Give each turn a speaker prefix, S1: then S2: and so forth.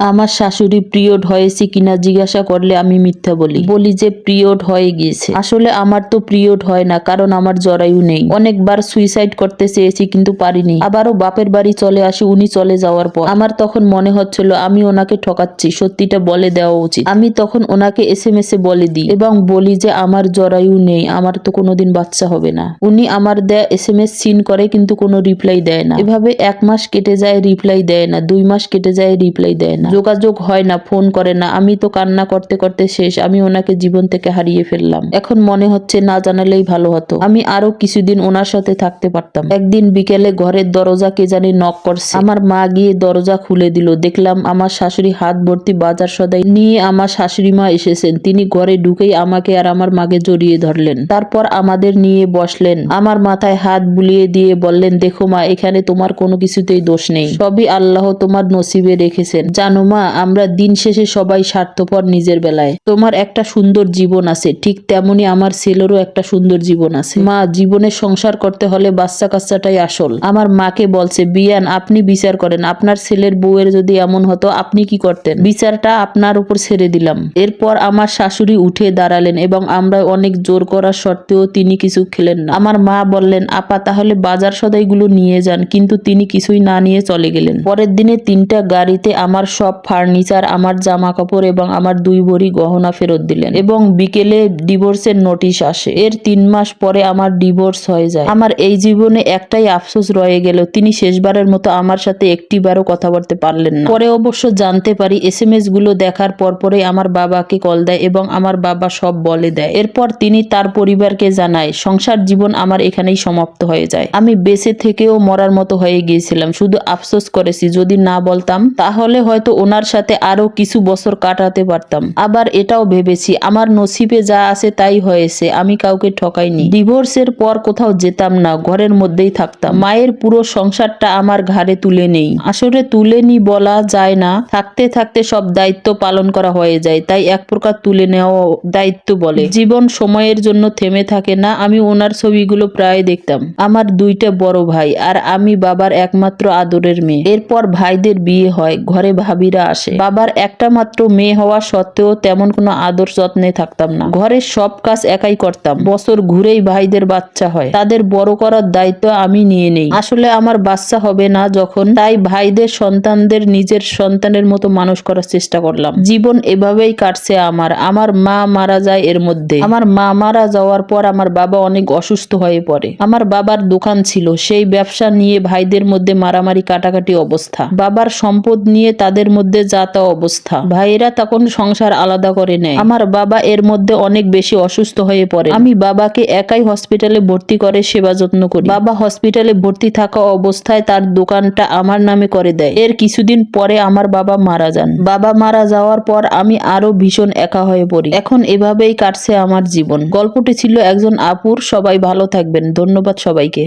S1: আমার শাশুড়ি পিরিয়ড হয়েছে কিনা জিজ্ঞাসা করলে আমি মিথ্যা বলি। বলি যে পিরিয়ড হয়ে গিয়েছে। আসলে আমার তো পিরিয়ড হয় না, কারণ আমার জরায়ু নেই। অনেকবার সুইসাইড করতে চেয়েছি কিন্তু পারিনি। আবারও বাপের বাড়ি চলে আসি, উনি চলে যাওয়ার পর। আমার তখন মনে হচ্ছিল, আমি ওনাকে ঠকাচ্ছি, সত্যিটা বলে দেওয়া উচিত। আমি তখন ওনাকে এস এম এস এ বলে দিই এবং বলি যে, আমার জরায়ু নেই, আমার তো কোনোদিন বাচ্চা হবে না। উনি আমার দেয়া এস এম এস সিন করে কিন্তু কোনো রিপ্লাই দেয় না। এভাবে এক মাস কেটে যায় রিপ্লাই দেয় না। দুই মাস কেটে যায় রিপ্লাই দেয় না। যোগাযোগ হয় না, ফোন করে না। আমি তো কান্না করতে করতে শেষ। আমি ওনাকে জীবন থেকে হারিয়ে ফেললাম। এখন মনে হচ্ছে না জানালেই ভালো হতো। আমি আরও কিছুদিন ওনার সাথে থাকতে পারতাম। একদিন বিকেলে ঘরের দরজা কে জানি নক করছে। আমার মা গিয়ে দরজা খুলে দিল। দেখলাম আমার শাশুড়ি হাত ভর্তি বাজার সদাই নিয়ে আমার শাশুড়ি মা এসেছেন। তিনি ঘরে ঢুকেই আমাকে আর আমার মাকে জড়িয়ে ধরলেন। তারপর আমাদের নিয়ে বসলেন। আমার মাথায় হাত বুলিয়ে দিয়ে বললেন, দেখো মা, এখানে তোমার কোনো কিছুতেই দোষ নেই। সবই আল্লাহ তোমার নসিবে রেখেছেন। জানো মা, আমরা দিন শেষে সবাই স্বার্থপর নিজের বেলায়। তোমার একটা সুন্দর জীবন আছে, ঠিক তেমনি আমার ছেলেরও একটা সুন্দর জীবন আছে। মা, জীবনে সংসার করতে হলে বাচ্চা কাচ্চাটাই আসল। আমার মাকে বলছে, বিয়ান, আপনি বিচার করেন, আপনার ছেলের বউয়ের যদি এমন হতো, আপনি কি করতেন? বিচারটা আপনার উপর ছেড়ে দিলাম। এরপর আমার শাশুড়ি উঠে দাঁড়ালেন এবং আমরা অনেক জোর করার সত্ত্বেও তিনি কিছু খেলেন না। আমার মা বললেন, আপা, তাহলে বাজার সদাইগুলো নিয়ে যান। কিন্তু তিনি কিছুই না নিয়ে চলে গেলেন। পরের দিনে তিনটা গাড়িতে আমার সব ফার্নিচার, আমার জামা কাপড় এবং আমার দুই ভরি গহনা ফেরত দিলেন এবং বিকেলে ডিভোর্সের নোটিশ আসে। এর তিন মাস পরে আমার ডিভোর্স হয়ে যায়। আমার এই জীবনে একটাই আফসোস রয়ে গেল, তিনি শেষবারের মতো আমার সাথে একটিবারও কথা বলতে পারলেন না। পরে অবশ্য জানতে পারি এস এম এসগুলো দেখার পর পরে আমার বাবাকে কল দেয় এবং আমার বাবা সব বলে দেয়। এরপর তিনি তার পরিবারকে জানায়, সংসার জীবন আমার এখানেই সমাপ্ত হয়ে যায়। আমি বেঁচে থেকেও মরার মতো হয়ে গিয়েছিলাম, শুধু আফসোস করেছি, যদি না বলতাম, তাহলে হয়তো ওনার সাথে আরও কিছু বছর কাটাতে পারতাম। আবার এটাও ভেবেছি, আমার নসিবে যা আছে তাই হয়েছে, আমি কাউকে ঠকাইনি। ডিভোর্সের পর কোথাও যেতাম না, ঘরের মধ্যেই থাকতাম। মায়ের পুরো সংসারটা আমার ঘাড়ে তুলে নেই। আসলে তুলে নি বলা যায় না, থাকতে থাকতে সব দায়িত্ব পালন করা হয়ে যায়, তাই এক প্রকার তুলে নেওয়া দায়িত্ব বলে। জীবন সময়ের জন্য থেমে থাকে না, আমি ওনার ছবিগুলো প্রায় দেখতাম। আমার দুইটা বড় ভাই, আর আমি বাবার একমাত্র আদরের মেয়ে। এরপর ভাইদের বিয়ে হয়, ঘরে ভাবিরা আসে। বাবার একটা মাত্র মেয়ে হওয়া সত্ত্বেও তেমন কোনো আদর যত্নে থাকতাম না। ঘরের সব কাজ একাই করতাম। বছর ঘুরেই ভাইদের বাচ্চা হয়। তাদের বড় করার দায়িত্ব আমি নিয়ে নেই। আসলে আমার বাচ্চা হবে না যখন তাই ভাইদের সন্তানদের নিজের সন্তানের মতো মানুষ করার চেষ্টা করলাম। জীবন এভাবেই কাটছে আমার। আমার মা মারা যায় এর মধ্যে। আমার মা মারা যাওয়ার পর আমার বাবা অনেক অসুস্থ হয়ে পড়ে। আমার বাবার দোকান ছিল। সেই ব্যবসা নিয়ে ভাইদের মধ্যে মারামারি, কাটাকাটি অবস্থা। বাবার সম্পদ নিয়ে তাদের মধ্যে যা তা অবস্থা। ভাইয়েরা তখন সংসার আলাদা করে নেয়। আমার বাবা এর মধ্যে অনেক বেশি অসুস্থ হয়ে পড়ে। আমি বাবাকে একাই হসপিটালে ভর্তি করে সেবা যত্ন করি। বাবা হসপিটালে ভর্তি থাকা অবস্থায় তার দোকানটা আমার নামে করে দেয়। এর কিছুদিন পরে আমার বাবা মারা যান। বাবা মারা যাওয়ার পর আমি আরও ভীষণ একা হয়ে পড়ি। এখন এভাবেই কাটছে আমার জীবন। গল্পটি ছিল একজন আপুর। সবাই ভালো থাকবেন। ধন্যবাদ সবাইকে।